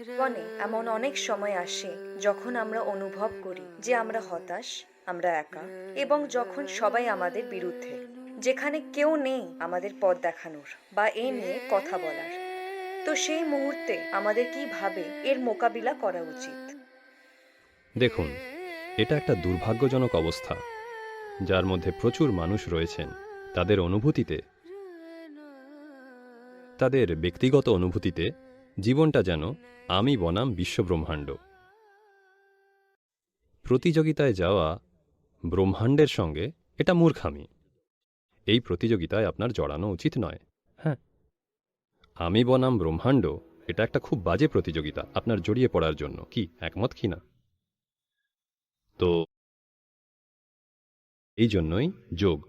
জীবনে এমন অনেক সময় আসে যখন আমরা অনুভব করি যে আমরা হতাশ আমরা একা এবং যখন সবাই আমাদের বিরুদ্ধে যেখানে কেউ নেই আমাদের পথ দেখানোর বা এ নিয়ে কথা বলার। তো সেই মুহূর্তে আমাদের কীভাবে এর মোকাবিলা করা উচিত? দেখুন এটা একটা দুর্ভাগ্যজনক অবস্থা যার মধ্যে প্রচুর মানুষ রয়েছেন তাদের অনুভূতিতে তাদের ব্যক্তিগত অনুভূতিতে জীবনটা যেন আমি বনাম বিশ্বব্রহ্মাণ্ড। প্রতিযোগিতায় যাওয়া ব্রহ্মাণ্ডের সঙ্গে এটা মূর্খামি। এই প্রতিযোগিতায় আপনার জড়ানো উচিত নয় হ্যাঁ? আমি বনাম ব্রহ্মাণ্ড, এটা একটা খুব বাজে প্রতিযোগিতা, আপনার জড়িয়ে পড়ার জন্য, কি, একমত কি না? তো এই জন্যই যোগ।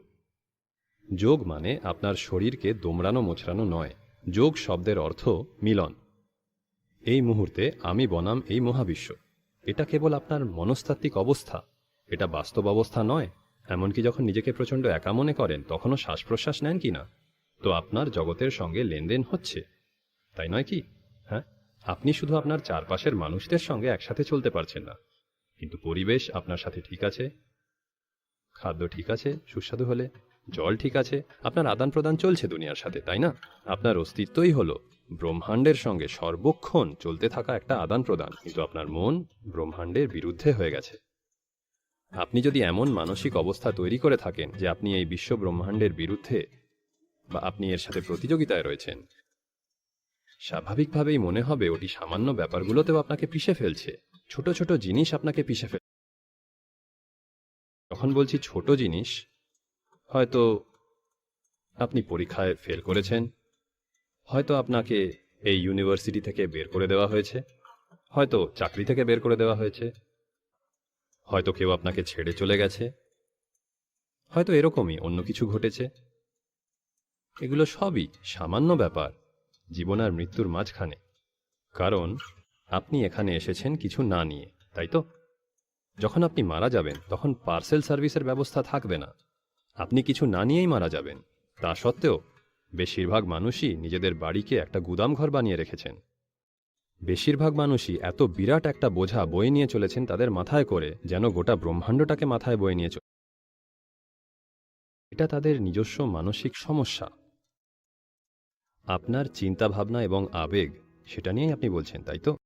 যোগ মানে আপনার শরীরকে দোমড়ানো মোছড়ানো নয় যোগ শব্দের অর্থ মিলন। এই মুহূর্তে আমি বনাম এই মহাবিশ্ব। এটা কেবল আপনার মনস্তাত্ত্বিক অবস্থা। এটা বাস্তব অবস্থা নয়। এমনকি যখন নিজেকে প্রচণ্ড একা মনে করেন, তখনও শ্বাস প্রশ্বাস নেন কি না? তো আপনার জগতের সঙ্গে লেনদেন হচ্ছে। তাই নয় কি? হ্যাঁ? আপনি শুধু আপনার চারপাশের মানুষদের সঙ্গে একসাথে চলতে পারছেন না। কিন্তু পরিবেশ আপনার সাথে ঠিক আছে। খাদ্য ঠিক আছে, সুস্বাদু হলে। জল ঠিক আছে, আপনার আদান প্রদান চলছে দুনিয়ার সাথে, তাই না? আপনার অস্তিত্বই হলো ব্রহ্মাণ্ডের সঙ্গে সর্বক্ষণ চলতে থাকা একটা আদান প্রদান, কিন্তু আপনার মন ব্রহ্মাণ্ডের বিরুদ্ধে হয়ে গেছে। আপনি যদি এমন মানসিক অবস্থা তৈরি করে থাকেন যে আপনি এই বিশ্ব ব্রহ্মাণ্ডের বিরুদ্ধে বা আপনি এর সাথে প্রতিযোগিতায় রয়েছেন, স্বাভাবিকভাবেই মনে হবে ওটি সামান্য ব্যাপারগুলোতেও আপনাকে পিষে ফেলছে। ছোট ছোট জিনিস আপনাকে পিষে ফেল যখন বলছি ছোট জিনিস হয়তো আপনি পরীক্ষায় ফেল করেছেন। হয়তো আপনাকে এই ইউনিভার্সিটি থেকে বের করে দেওয়া হয়েছে। হয়তো চাকরি থেকে বের করে দেওয়া হয়েছে। হয়তো কেউ আপনাকে ছেড়ে চলে গেছে। হয়তো এরকমই অন্য কিছু ঘটেছে। এগুলো সবই সামান্য ব্যাপার, জীবন আর মৃত্যুর মাঝখানে। কারণ আপনি এখানে এসেছেন কিছু না নিয়ে, তাই তো? যখন আপনি মারা যাবেন, তখন পার্সেল সার্ভিসের ব্যবস্থা থাকবে না। আপনি কিছু না নিয়েই মারা যাবেন। তা সত্ত্বেও, বেশিরভাগ মানুষই নিজেদের বাড়িকে একটা গুদাম ঘর বানিয়ে রেখেছেন। বেশিরভাগ মানুষই এত বিরাট একটা বোঝা বয়ে নিয়ে চলেছেন তাদের মাথায় করে যেন গোটা ব্রহ্মাণ্ডটাকে মাথায় বয়ে নিয়ে চলে। এটা তাদের নিজস্ব মানসিক সমস্যা। আপনার চিন্তাভাবনা এবং আবেগ, সেটা নিয়েই আপনি বলছেন, তাই তো?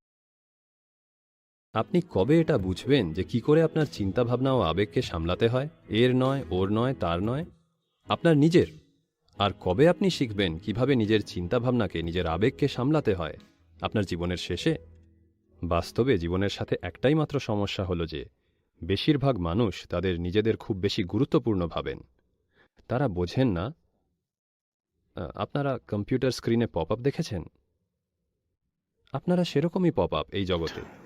আপনি কবে এটা বুঝবেন যে কি করে আপনার চিন্তাভাবনা ও আবেগকে সামলাতে হয়? এর নয়, ওর নয়, তার নয়? আপনার নিজের। আর কবে আপনি শিখবেন কীভাবে নিজের চিন্তাভাবনাকে, নিজের আবেগকে সামলাতে হয়? আপনার জীবনের শেষে? বাস্তবে জীবনের সাথে একটাই মাত্র সমস্যা হলো যে, বেশিরভাগ মানুষ তাদের নিজেদের খুব বেশি গুরুত্বপূর্ণ ভাবেন। তারা বোঝেন না আপনারা কম্পিউটার স্ক্রিনে পপ আপ দেখেছেন? আপনারা সেরকমই পপ আপ এই জগতে।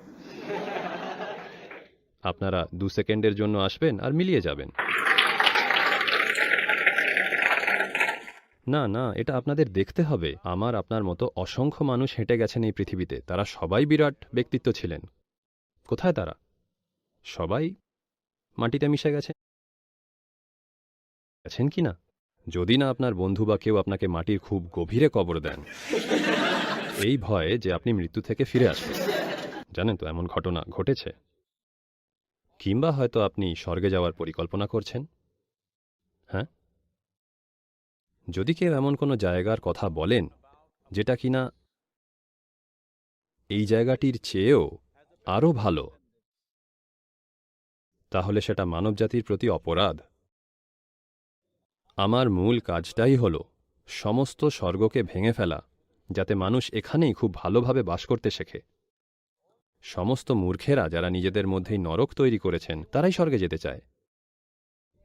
আপনারা দু সেকেন্ডের জন্য আসবেন আর মিলিয়ে যাবেন। না না, এটা আপনাদের দেখতে হবে। আমার আপনার মতো অসংখ্য মানুষ হেঁটে গেছেন এই পৃথিবীতে। তারা সবাই বিরাট ব্যক্তিত্ব ছিলেন। কোথায় তারা? সবাই মাটিতে মিশে গেছে। গেছেন কি না? যদি না আপনার বন্ধু বা কেউ আপনাকে মাটির খুব গভীরে কবর দেন। এই ভয়ে যে আপনি মৃত্যু থেকে ফিরে আসবেন। জানেন তো, এমন ঘটনা ঘটেছে। কিংবা হয়তো আপনি স্বর্গে যাওয়ার পরিকল্পনা করছেন? হ্যাঁ? যদি কেউ এমন কোনো জায়গার কথা বলেন, যেটা কিনা এই জায়গাটির চেয়েও আরও ভালো, তাহলে সেটা মানবজাতির প্রতি অপরাধ। আমার মূল কাজটাই হল সমস্ত স্বর্গকে ভেঙে ফেলা, যাতে মানুষ এখানেই খুব ভালোভাবে বাস করতে শেখে। সমস্ত মূর্খেরা যারা নিজেদের মধ্যেই নরক তৈরি করেছেন, তারাই স্বর্গে যেতে চায়।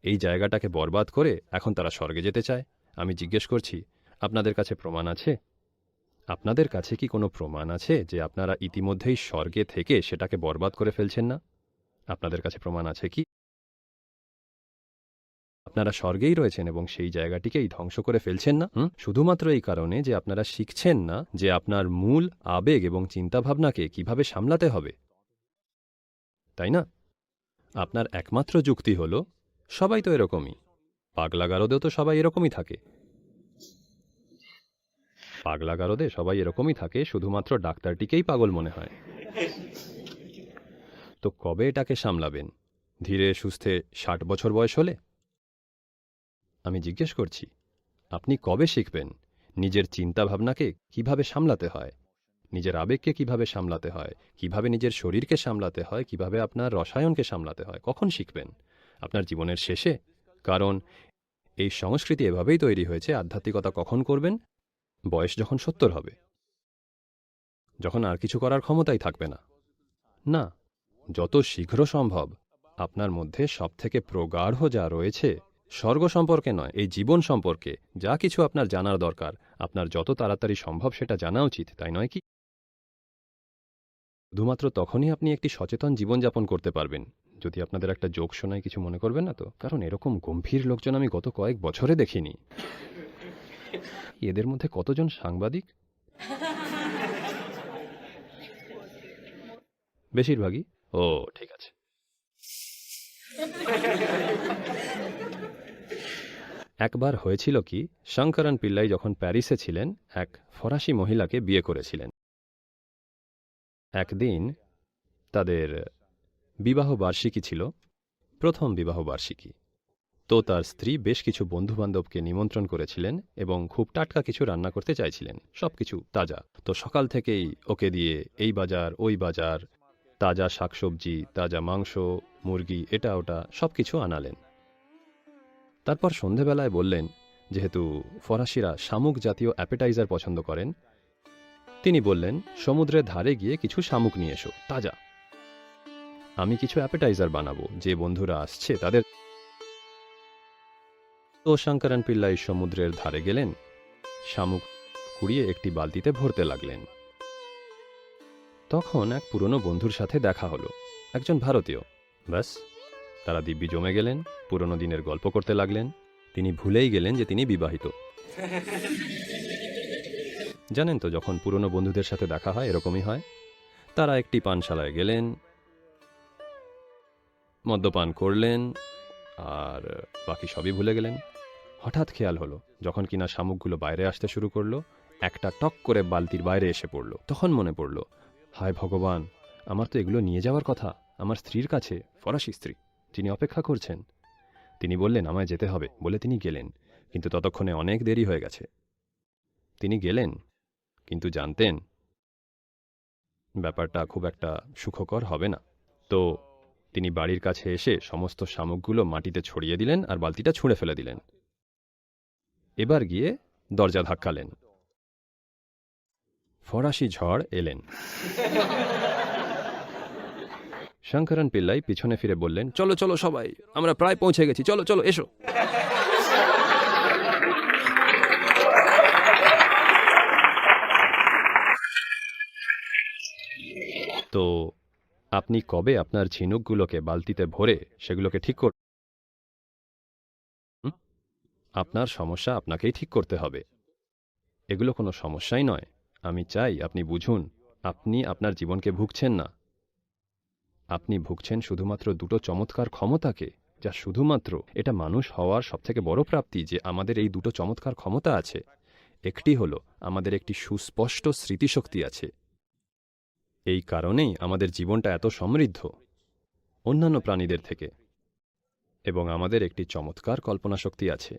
এই জায়গাটাকে বরবাদ করে এখন তারা স্বর্গে যেতে চায়। আমি জিজ্ঞেস করছি, আপনাদের কাছে প্রমাণ আছে? আপনাদের কাছে কি কোনো প্রমাণ আছে যে আপনারা ইতিমধ্যেই স্বর্গে থেকে সেটাকে বরবাদ করে ফেলছেন না? আপনাদের কাছে প্রমাণ আছে কি? আপনারা স্বর্গেই রয়েছেন এবং সেই জায়গাটিকেই ধ্বংস করে ফেলছেন না। শুধুমাত্র এই কারণে যে আপনারা শিখছেন না যে আপনার মূল আবেগ এবং চিন্তাভাবনাকে কীভাবে সামলাতে হবে। তাই না? আপনার একমাত্র যুক্তি হল, সবাই তো এরকমই। পাগলা গারদেও তো সবাই এরকমই থাকে। পাগলাগারদে সবাই এরকমই থাকে, শুধুমাত্র ডাক্তারটিকেই পাগল মনে হয়। তো কবে এটাকে সামলাবেন? ধীরে সুস্থে ষাট বছর বয়স হলে? আমি জিজ্ঞেস করছি, আপনি কবে শিখবেন? নিজের চিন্তাভাবনাকে কীভাবে সামলাতে হয়? নিজের আবেগকে কীভাবে সামলাতে হয়? কীভাবে নিজের শরীরকে সামলাতে হয়? কীভাবে আপনার রসায়নকে সামলাতে হয়? কখন শিখবেন? আপনার জীবনের শেষে? কারণ, এই সংস্কৃতি এভাবেই তৈরি হয়েছে, আধ্যাত্মিকতা কখন করবেন? বয়স যখন সত্তর হবে। যখন আর কিছু করার ক্ষমতাই থাকবে না। না, যত শীঘ্র সম্ভব, আপনার মধ্যে সবথেকে প্রগাঢ় যা রয়েছে স্বর্গ সম্পর্কে নয়, এই জীবন সম্পর্কে যা কিছু আপনার জানার দরকার। আপনার যত তাড়াতাড়ি সম্ভব সেটা জানা উচিত, তাই নয় কি? শুধুমাত্র তখনই আপনি একটি সচেতন জীবনযাপন করতে পারবেন। যদি আপনাদের একটা যোগ শোনায়, কিছু মনে করবেন না তো? কারণ এরকম গম্ভীর লোকজন আমি গত কয়েক বছরে দেখিনি। এদের মধ্যে কতজন সাংবাদিক? বেশিরভাগই। ও, ঠিক আছে। একবার হয়েছিল কি, শঙ্করন পিল্লাই যখন প্যারিসে ছিলেন, এক ফরাসি মহিলাকে বিয়ে করেছিলেন। একদিন তাদের বিবাহ বার্ষিকী ছিল, প্রথম বিবাহ বার্ষিকী তো তার স্ত্রী বেশ কিছু বন্ধুবান্ধবকে নিমন্ত্রণ করেছিলেন এবং খুব টাটকা কিছু রান্না করতে চাইছিলেন, সবকিছু তাজা। তো সকাল থেকেই ওকে দিয়ে এই বাজার, ওই বাজার, তাজা শাকসবজি, তাজা মাংস, মুরগি এটা ওটা সবকিছু আনালেন। তারপর সন্ধেবেলায় বললেন, যেহেতু ফরাসিরা শামুক জাতীয় অ্যাপেটাইজার পছন্দ করেন, তিনি বললেন, সমুদ্রের ধারে গিয়ে কিছু শামুক নিয়ে এসো, তাজা। আমি কিছু অ্যাপেটাইজার বানাবো, যে বন্ধুরা আসছে তাদের তো শঙ্করন পিল্লাই সমুদ্রের ধারে গেলেন, শামুক কুড়িয়ে একটি বালতিতে ভরতে লাগলেন। তখন এক পুরনো বন্ধুর সাথে দেখা হলো, একজন ভারতীয়। ব্যাস তারা দিব্যি জমে গেলেন, পুরনো দিনের গল্প করতে লাগলেন। তিনি ভুলেই গেলেন যে তিনি বিবাহিত। জানেন তো, যখন পুরনো বন্ধুদের সাথে দেখা হয়, এরকমই হয়। তারা একটি পানশালায় গেলেন, মদ্যপান করলেন, আর বাকি সবই ভুলে গেলেন। হঠাৎ খেয়াল হলো, যখন কিনা শামুকগুলো বাইরে আসতে শুরু করল, একটা টক করে বালতির বাইরে এসে পড়ল। তখন মনে পড়ল, হায় ভগবান, আমার তো এগুলো নিয়ে যাওয়ার কথা। আমার স্ত্রীর কাছে, ফরাসি স্ত্রী। যিনি অপেক্ষা করছেন। তিনি বললেন, আমায় যেতে হবে বলে তিনি গেলেন, কিন্তু ততক্ষণে অনেক দেরি হয়ে গেছে। তিনি গেলেন, কিন্তু জানতেন ব্যাপারটা খুব একটা সুখকর হবে না। তো তিনি বাড়ির কাছে এসে সমস্ত শামুকগুলো মাটিতে ছড়িয়ে দিলেন আর বালতিটা ছুঁড়ে ফেলে দিলেন। এবার গিয়ে দরজা ধাক্কালেন। ফরাসি ঝড় এলেন। শঙ্করন পিল্লাই পিছনে ফিরে বললেন, চলো চলো সবাই, আমরা প্রায় পৌঁছে গেছি, চলো চলো, এসো। তো আপনি কবে আপনার ঝিনুকগুলোকে বালতিতে ভরে সেগুলোকে ঠিক কর আপনার সমস্যা আপনাকেই ঠিক করতে হবে। এগুলো কোনো সমস্যাই নয়। আমি চাই আপনি বুঝুন, আপনি আপনার জীবনকে ভুগছেন না। আপনি ভুগছেন শুধুমাত্র দুটো চমৎকার ক্ষমতাকে, যা শুধুমাত্র এটা মানুষ হওয়ার সবথেকে বড় প্রাপ্তি যে আমাদের এই দুটো চমৎকার ক্ষমতা আছে। একটি হলো আমাদের একটি সুস্পষ্ট স্মৃতিশক্তি আছে। এই কারণেই আমাদের জীবনটা এত সমৃদ্ধ। অন্যান্য প্রাণীদের থেকে। এবং আমাদের একটি চমৎকার কল্পনা শক্তি আছে।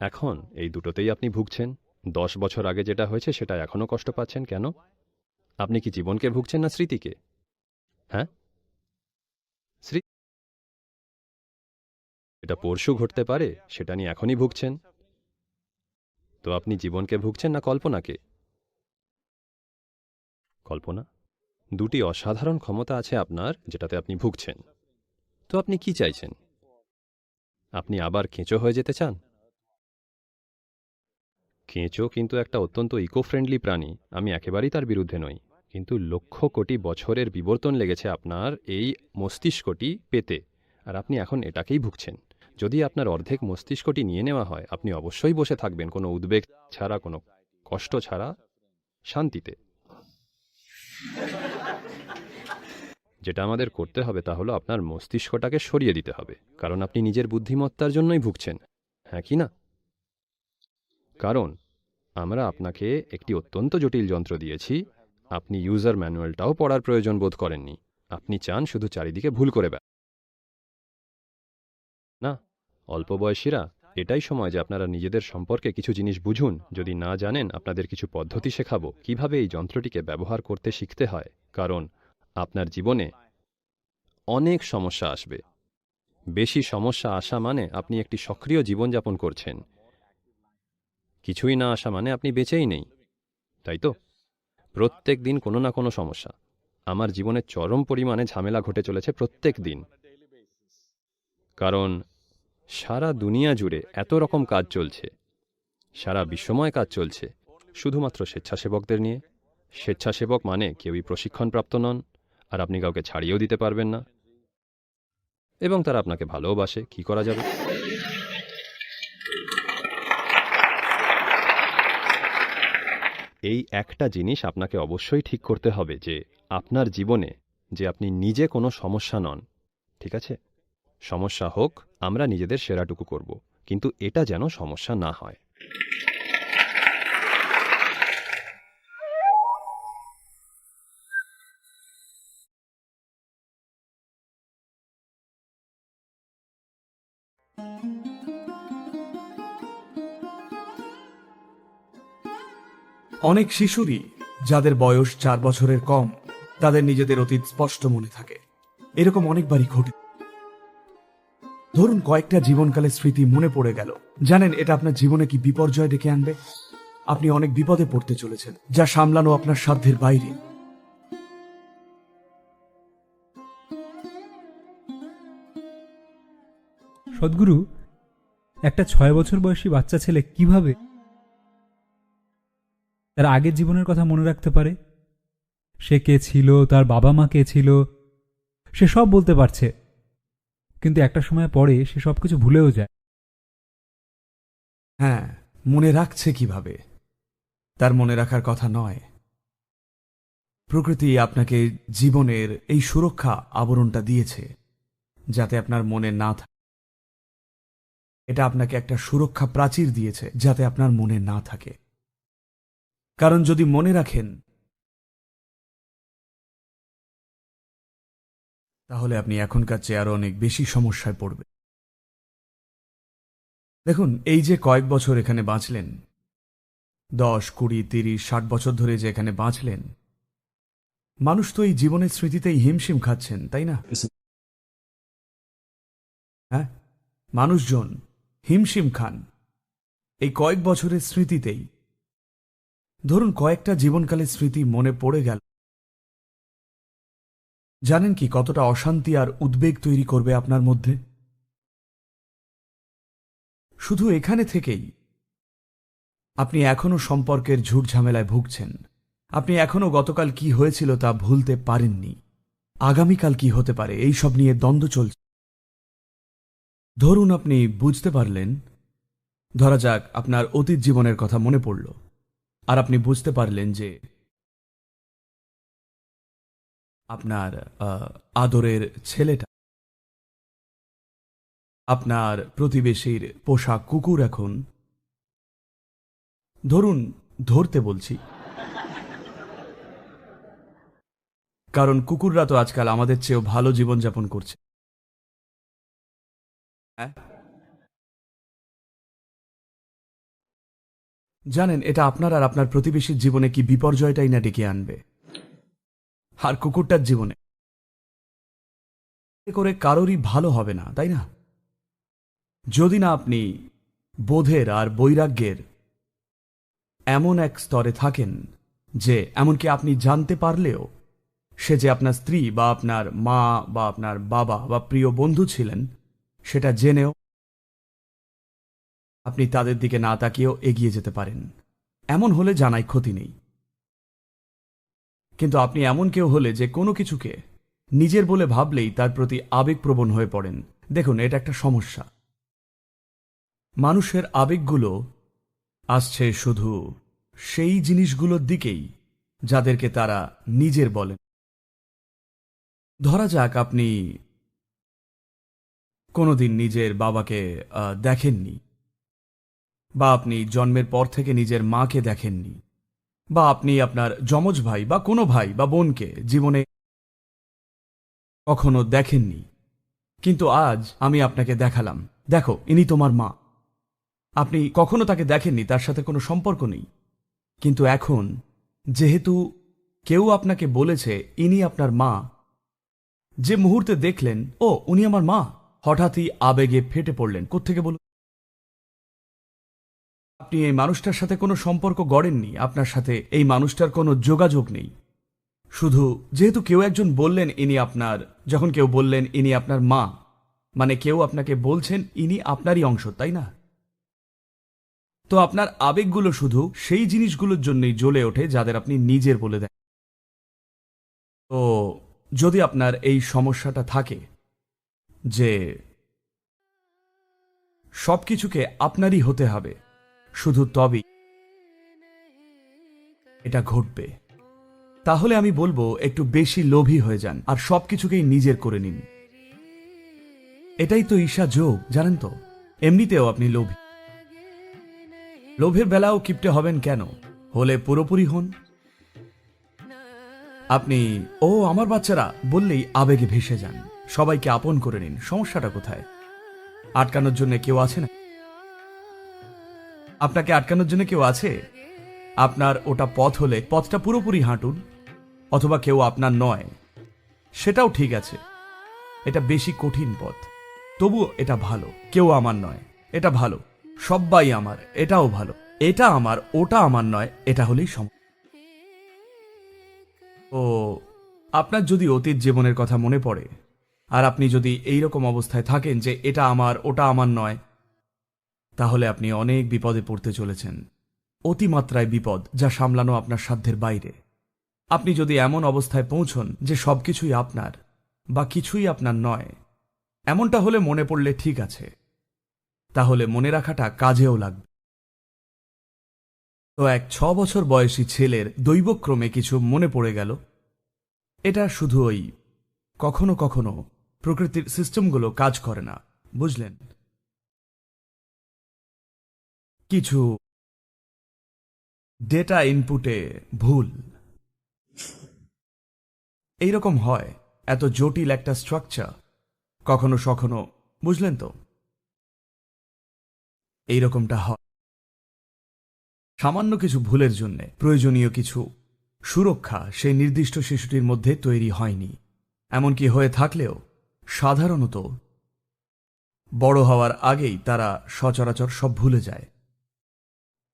এখন এই দুটোতেই আপনি ভুগছেন। দশ বছর আগে যেটা হয়েছে সেটা এখনও কষ্ট পাচ্ছেন কেন? আপনি কি জীবনকে ভুগছেন না স্মৃতিকে? হ্যাঁ? এটা পরশু ঘটতে পারে, সেটা নিয়ে এখনই ভুগছেন। তো আপনি জীবনকে ভুগছেন না কল্পনাকে? কল্পনা? দুটি অসাধারণ ক্ষমতা আছে আপনার, যেটাতে আপনি ভুগছেন। তো আপনি কি চাইছেন? আপনি আবার কেঁচো হয়ে যেতে চান? কেঁচো কিন্তু একটা অত্যন্ত ইকো ফ্রেন্ডলি প্রাণী, আমি একেবারেই তার বিরুদ্ধে নই। কিন্তু লক্ষ কোটি বছরের বিবর্তন লেগেছে আপনার এই মস্তিষ্কটি পেতে। আর আপনি এখন এটাকেই ভুগছেন। যদি আপনার অর্ধেক মস্তিষ্কটি নিয়ে নেওয়া হয়, আপনি অবশ্যই বসে থাকবেন, কোনো উদ্বেগ ছাড়া, কোনো কষ্ট ছাড়া, শান্তিতে। যেটা আমাদের করতে হবে তা হলো আপনার মস্তিষ্কটাকে সরিয়ে দিতে হবে। কারণ আপনি নিজের বুদ্ধিমত্তার জন্যই ভুগছেন। হ্যাঁ কি না? কারণ আমরা আপনাকে একটি অত্যন্ত জটিল যন্ত্র দিয়েছি আপনি ইউজার ম্যানুয়ালটাও পড়ার প্রয়োজন বোধ করেননি। আপনি চান শুধু চারিদিকে ভুল করে বেড়া না, অল্প বয়সীরা এটাই সময় যে আপনারা নিজেদের সম্পর্কে কিছু জিনিস বুঝুন। যদি না জানেন আপনাদের কিছু পদ্ধতি শেখাবো, কীভাবে এই যন্ত্রটিকে ব্যবহার করতে শিখতে হয়। কারণ আপনার জীবনে অনেক সমস্যা আসবে। বেশি সমস্যা আসা মানে আপনি একটি সক্রিয় জীবনযাপন করছেন। কিছুই না আসা মানে আপনি বেঁচেই নেই। তাই তো? প্রত্যেক দিন কোনো না কোনো সমস্যা। আমার জীবনে চরম পরিমাণে ঝামেলা ঘটে চলেছে প্রত্যেক দিন। কারণ সারা দুনিয়া জুড়ে এত রকম কাজ চলছে। সারা বিশ্বময় কাজ চলছে। শুধুমাত্র স্বেচ্ছাসেবকদের নিয়ে। স্বেচ্ছাসেবক মানে কেউই প্রশিক্ষণপ্রাপ্ত নন, আর আপনি কাউকে ছাড়িয়েও দিতে পারবেন না। এবং তারা আপনাকে ভালোবাসে কি করা যাবে? এই একটা জিনিস আপনাকে অবশ্যই ঠিক করতে হবে যে আপনার জীবনে যে আপনি নিজে কোনো সমস্যা নন, ঠিক আছে? সমস্যা হোক, আমরা নিজেদের সেরাটুকু করব, কিন্তু এটা যেন সমস্যা না হয়। অনেক শিশুরই, যাদের বয়স চার বছরের কম, তাদের নিজেদের অতীত স্পষ্ট মনে থাকে। এরকম অনেকবারই ঘটে। ধরুন কয়েকটা জীবনকালের স্মৃতি মনে পড়ে গেল। জানেন, এটা আপনার জীবনে কি বিপর্যয় ডেকে আনবে? আপনি অনেক বিপদে পড়তে চলেছেন, যা সামলানো আপনার সাধ্যের বাইরে। সদ্গুরু, একটা ছয় বছর বয়সী বাচ্চা ছেলে কীভাবে তার আগের জীবনের কথা মনে রাখতে পারে? সে কে ছিল? তার বাবা মা কে ছিল? সে সব বলতে পারছে। কিন্তু একটা সময় পরে সে সবকিছু ভুলেও যায়। হ্যাঁ মনে রাখছে কীভাবে? তার মনে রাখার কথা নয়। প্রকৃতি আপনাকে জীবনের এই সুরক্ষা আবরণটা দিয়েছে, যাতে আপনার মনে না থাকে এটা আপনাকে একটা সুরক্ষা প্রাচীর দিয়েছে, যাতে আপনার মনে না থাকে। কারণ যদি মনে রাখেন তাহলে আপনি এখনকার চেয়ে আরও অনেক বেশি সমস্যায় পড়বেন। দেখুন এই যে কয়েক বছর এখানে বাঁচলেন দশ কুড়ি তিরিশ ষাট বছর ধরে যে এখানে বাঁচলেন মানুষ তো এই জীবনের স্মৃতিতেই হিমশিম খাচ্ছেন তাই না? হ্যাঁ? মানুষজন হিমশিম খান। এই কয়েক বছরের স্মৃতিতেই ধরুন কয়েকটা জীবনকালের স্মৃতি মনে পড়ে গেল। জানেন কি কতটা অশান্তি আর উদ্বেগ তৈরি করবে আপনার মধ্যে? শুধু এখানে থেকেই। আপনি এখনও সম্পর্কের ঝুট ঝামেলায় ভুগছেন। আপনি এখনও গতকাল কি হয়েছিল তা ভুলতে পারেননি। আগামীকাল কি হতে পারে, এই সব নিয়ে দ্বন্দ্ব চলছে। ধরুন আপনি বুঝতে পারলেন। ধরা যাক আপনার অতীত জীবনের কথা মনে পড়ল। আর আপনি বুঝতে পারলেন যে আপনার আদরের ছেলেটা আপনার প্রতিবেশীর পোষা কুকুর এখন ধরুন ধরতে বলছি কারণ কুকুররা তো আজকাল আমাদের চেয়েও ভালো জীবনযাপন করছে হ্যাঁ? জানেন, এটা আপনার আর আপনার প্রতিবেশীর জীবনে কি বিপর্যয়টাই না ডেকে আনবে। আর কুকুরটার জীবনে। করে কারোরই ভালো হবে না, তাই না? যদি না আপনি বোধের আর বৈরাগ্যের এমন এক স্তরে থাকেন যে, এমনকি আপনি জানতে পারলেও সে যে আপনার স্ত্রী বা আপনার মা বা আপনার বাবা বা প্রিয় বন্ধু ছিলেন, সেটা জেনেও আপনি তাদের দিকে না তাকিয়েও এগিয়ে যেতে পারেন। এমন হলে জানাই ক্ষতি নেই। কিন্তু আপনি এমন কেউ হলে যে কোনো কিছুকে নিজের বলে ভাবলেই তার প্রতি আবেগপ্রবণ হয়ে পড়েন। দেখুন, এটা একটা সমস্যা। মানুষের আবেগগুলো আসছে শুধু সেই জিনিসগুলোর দিকেই যাদেরকে তারা নিজের বলেন ধরা যাক, আপনি কোনোদিন নিজের বাবাকে দেখেননি। বা আপনি জন্মের পর থেকে নিজের মাকে দেখেননি, বা আপনি আপনার যমজ ভাই বা কোনো ভাই বা বোনকে জীবনে কখনো দেখেননি। কিন্তু আজ আমি আপনাকে দেখালাম। দেখো, ইনি তোমার মা। আপনি কখনো তাকে দেখেননি, তার সাথে কোনো সম্পর্ক নেই। কিন্তু এখন, যেহেতু কেউ আপনাকে বলেছে, ইনি আপনার মা, যে মুহূর্তে দেখলেন, ও, উনি আমার মা। হঠাৎই আবেগে ফেটে পড়লেন। কোত্থেকে বলুন? আপনি এই মানুষটার সাথে কোনো সম্পর্ক গড়েননি। আপনার সাথে এই মানুষটার কোনো যোগাযোগ নেই। শুধু যেহেতু কেউ একজন বললেন, ইনি আপনার, যখন কেউ বললেন, ইনি আপনার মা মানে কেউ আপনাকে বলছেন, ইনি আপনারই অংশ, তাই না? তো আপনার আবেগগুলো শুধু সেই জিনিসগুলোর জন্যই জ্বলে ওঠে, যাদের আপনি নিজের বলে দেন। তো যদি আপনার এই সমস্যাটা থাকে, যে সবকিছুকে আপনারই হতে হবে শুধু তবেই এটা ঘটবে। তাহলে আমি বলব, একটু বেশি লোভী হয়ে যান আর সবকিছুকেই নিজের করে নিন। এটাই তো ঈশা যোগ, জানেন তো? এমনিতেও আপনি লোভী। লোভের বেলাও কিপটে হবেন কেন? হলে পুরোপুরি হন। আপনি, ও আমার বাচ্চারা, বললেই আবেগে ভেসে যান। সবাইকে আপন করে নিন, সমস্যাটা কোথায়? আটকানোর জন্য কেউ আছে না? আপনাকে আটকানোর জন্য কেউ আছে? আপনার ওটা পথ হলে পথটা পুরোপুরি হাঁটুন, অথবা কেউ আপনার নয়। সেটাও ঠিক আছে। এটা বেশি কঠিন পথ। তবুও এটা ভালো। কেউ আমার নয়। এটা ভালো। সব্বাই আমার। এটাও ভালো। এটা আমার, ওটা আমার নয়। এটা হলেই সম ও, আপনার যদি অতীত জীবনের কথা মনে পড়ে, আর আপনি যদি এই রকম অবস্থায় থাকেন যে এটা আমার, ওটা আমার নয় তাহলে আপনি অনেক বিপদে পড়তে চলেছেন। অতিমাত্রায় বিপদ যা সামলানো আপনার সাধ্যের বাইরে। আপনি যদি এমন অবস্থায় পৌঁছন যে সবকিছুই আপনার বা কিছুই আপনার নয়, এমনটা হলে মনে পড়লে ঠিক আছে। তাহলে মনে রাখাটা কাজেও লাগবে। তো এক ছ বছর বয়সী ছেলের দৈবক্রমে কিছু মনে পড়ে গেল। এটা শুধু ওই কখনো কখনো প্রকৃতির সিস্টেমগুলো কাজ করে না, বুঝলেন? কিছু ডেটা ইনপুটে ভুল। এইরকম হয়, এত জটিল একটা স্ট্রাকচার কখনো সখনো, বুঝলেন তো? এইরকমটা হয়। সামান্য কিছু ভুলের জন্য প্রয়োজনীয় কিছু সুরক্ষা সেই নির্দিষ্ট শিশুটির মধ্যে তৈরি হয়নি। এমনকি হয়ে থাকলেও সাধারণত বড় হওয়ার আগেই তারা সচরাচর সব ভুলে যায়।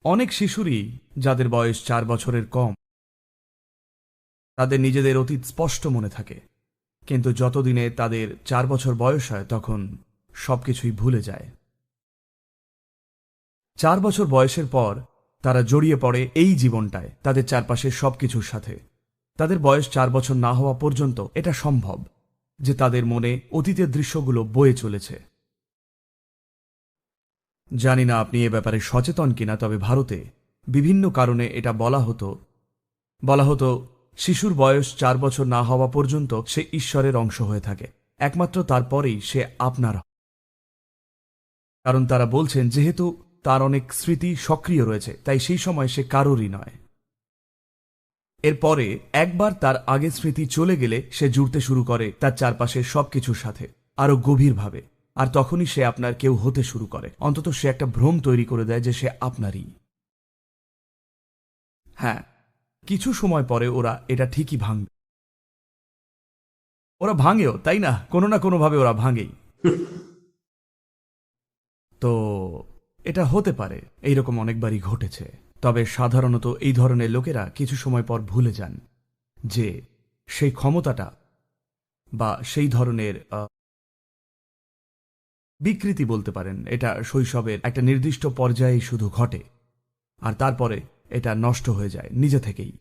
অনেক শিশুরই যাদের বয়স চার বছরের কম, তাদের নিজেদের অতীত স্পষ্ট মনে থাকে। কিন্তু যতদিনে তাদের চার বছর বয়স হয়, তখন সবকিছুই ভুলে যায়। চার বছর বয়সের পর তারা জড়িয়ে পড়ে এই জীবনটায়, তাদের চারপাশের সবকিছুর সাথে। তাদের বয়স চার বছর না হওয়া পর্যন্ত এটা সম্ভব যে তাদের মনে অতীতের দৃশ্যগুলো বয়ে চলেছে। জানি না আপনি এ ব্যাপারে সচেতন কিনা, তবে ভারতে বিভিন্ন কারণে এটা বলা হতো। বলা হতো, শিশুর বয়স চার বছর না হওয়া পর্যন্ত সে ঈশ্বরের অংশ হয়ে থাকে। একমাত্র তারপরেই সে আপনার কারণ তারা বলছেন, যেহেতু তার অনেক স্মৃতি সক্রিয় রয়েছে, তাই সেই সময় সে কারোরই নয়। এরপরে একবার তার আগের স্মৃতি চলে গেলে সে জুড়তে শুরু করে তার চারপাশের সবকিছুর সাথে আরও গভীরভাবে। আর তখনই সে আপনার কেউ হতে শুরু করে। অন্তত সে একটা ভ্রম তৈরি করে দেয় যে সে আপনারই। হ্যাঁ কিছু সময় পরে ওরা এটা ঠিকই ভাঙবে। ওরা ভাঙেও, তাই না? কোনো না কোনোভাবে ওরা ভাঙেই। তো, এটা হতে পারে, এইরকম অনেকবারই ঘটেছে। তবে সাধারণত এই ধরনের লোকেরা কিছু সময় পর ভুলে যান যে সেই ক্ষমতাটা বা সেই ধরনের বিকৃতি বলতে পারেন, এটা শৈশবের একটা নির্দিষ্ট পর্যায়ে শুধু ঘটে, আর তারপরে এটা নষ্ট হয়ে যায় নিজে থেকেই।